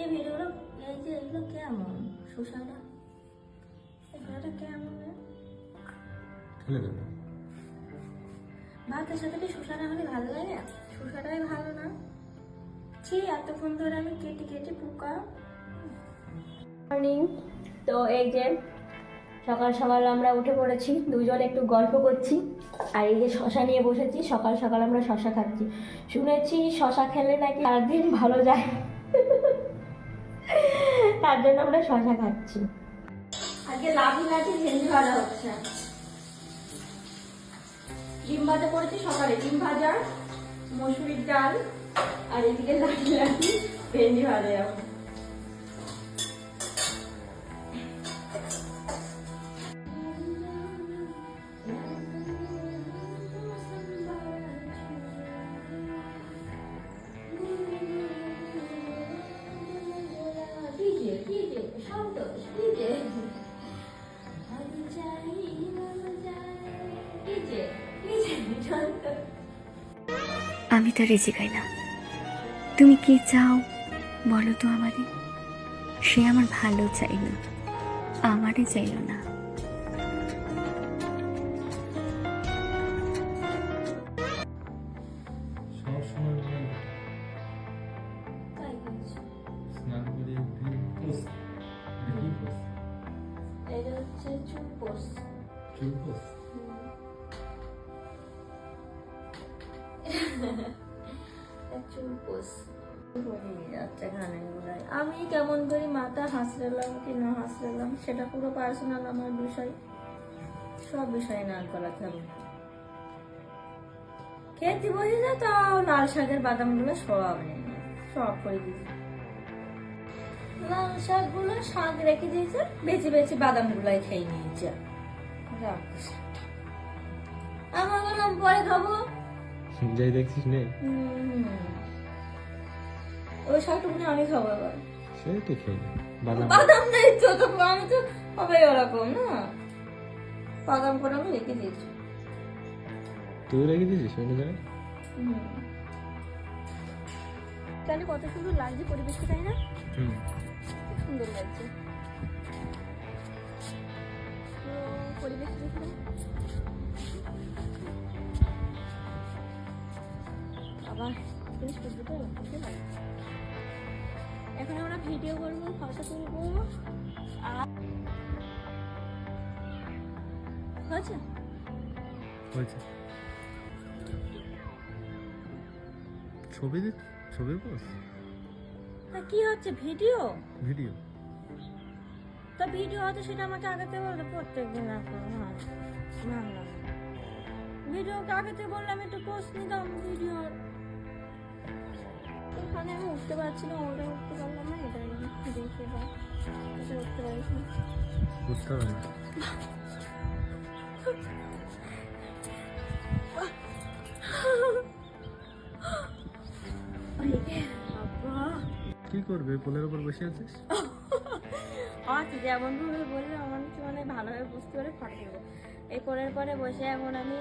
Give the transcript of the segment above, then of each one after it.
এই ভিডিওগুলো এই যে এগুলো কেমন? সুসারা এগুলোটা কেমন ফেলে দেবো। ভাতের সাথে কি সুসারা হলে ভালো লাগে? সুসারাই ভালো না? ছি এতক্ষণ ধরে আমি কেটে কেটে পোকা। মর্নিং তো এই যে সকাল সকাল আমরা উঠে পড়েছি দুজন একটু গল্প করছি আর এই যে শশা নিয়ে বসেছি সকাল সকাল আমরা শশা খাচ্ছি। শুনেছি শশা খেলে নাকি চার দিন ভালো যায়। তার জন্য আমরা শশা খাচ্ছি। আজকে লাঠি লাঠি ঝেঞ্ঝ ভাজা হচ্ছে। ডিম ভাজা করেছি সকালে। ডিম ভাজা, মসুরির ডাল, আর এদিকে লাঠি লাঠি, ভেন্ডি ভাজা। আমি তো রেজে গাই না। তুমি কি চাও বলো তো আমারে? সে আমার ভালো চাইলো আমারে চাইলো না। সব আমি কেমন করে মাথা হাসলাম কি না হাসলাম, সেটা পুরো পার্সোনাল আমার বিষয়। সব বিষয়ে নাক গলাতে হবে খেতে বসে যা তাও লাল শাকের বাদামগুলো সব সব করে দিয়েছে। লাল শাকগুলো শাক রেখে দিয়েছে, বেছে বেছে বাদামগুলাই খেয়ে নিয়েছে। আমার বললাম, পরে খাব। যাই দেখছিস হুম। ওই শাকটুকুনি আমি খাব খেয়ে নে। বাদাম তো তো আমি তো হবে ওরকম না? বাদাম করে আমি রেখে দিয়েছি। তুই রেখে দিয়েছিস অন্য জায়গায়? তাহলে কত সুন্দর লাগছে পরিবেশটা তাই না? হুম। সুন্দর লাগছে। পরিবেশ দেখলাম আবার জিনিসপত্রটা লাগছে না এখন আমরা ভিডিও করব ফটো তুলবো আর হয়েছে? হয়েছে। ছবি ছবির পোস তা কি হচ্ছে ভিডিও? ভিডিও। তা ভিডিও হচ্ছে সেটা আমাকে আগেতে বলতে প্রত্যেকদিন এখন হ্যাঁ না না। ভিডিও আগেতে বললে আমি একটু পোস্ট নিতাম ভিডিও এখানে আমি উঠতে পারছি না ওটা উঠতে পারলাম না এটা দেখে বা এটা উঠতে পারছি না। বাবা। কি করবে? পোলের উপর বসে আছিস? আচ্ছা যেমন ভাবে বললে আমার হচ্ছে মানে ভালোভাবে বুঝতে পারে ফটো দেবো। এই করার পরে বসে এখন আমি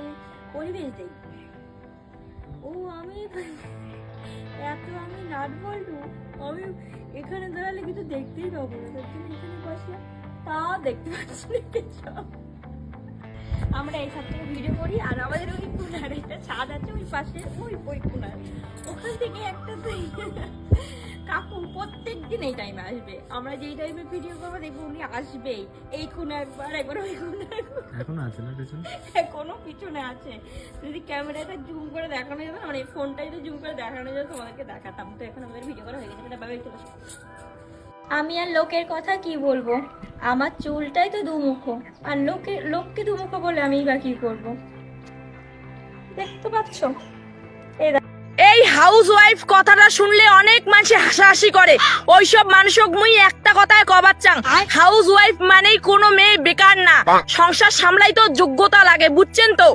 পরিবেশ দেখি ও আমি এত আমি নাট বল্টু, আমি এখানে দাঁড়ালে কিছু দেখতেই পাবো না। তুমি এখানে বসলাম তা দেখতে পাচ্ছি আমরা এই থেকে ভিডিও করি, আর আমাদের ওই কুনার, একটা ছাদ আছে ওই পাশে, ওই ওই কুনার। ওখান থেকে একটা প্রত্যেক দিন এই টাইমে আসবে। আমরা যেই টাইমে ভিডিও করব দেখব উনি আসবেই। এই কোণে একবার একবার ওই কোণে একবার। এখন আছে না পেছনে? কোনো পিছনে আছে। যদি ক্যামেরাটা জুম করে দেখানো যেত মানে ফোনটাই তো জুম করে দেখানো যেত তোমাদেরকে দেখাতাম। তো এখন আমাদের ভিডিও করা হয়ে গেছে এটা বাবাই চলে আমি আর লোকের কথা কি বলব? আমার চুলটাই তো দুমুখো। আর লোকের লোককে দুমুখো বলে আমি বা কি করব? দেখতে পাচ্ছ। এই হাউস ওয়াইফ কথাটা শুনলে অনেক মানুষ হাসাহাসি করে। ওইসব মানুষক মুই একটা কথায় কবার চাং হাউসওয়াইফ মানেই কোনো মেয়ে বেকার না। সংসার সামলাই তো যোগ্যতা লাগে বুঝছেন তো?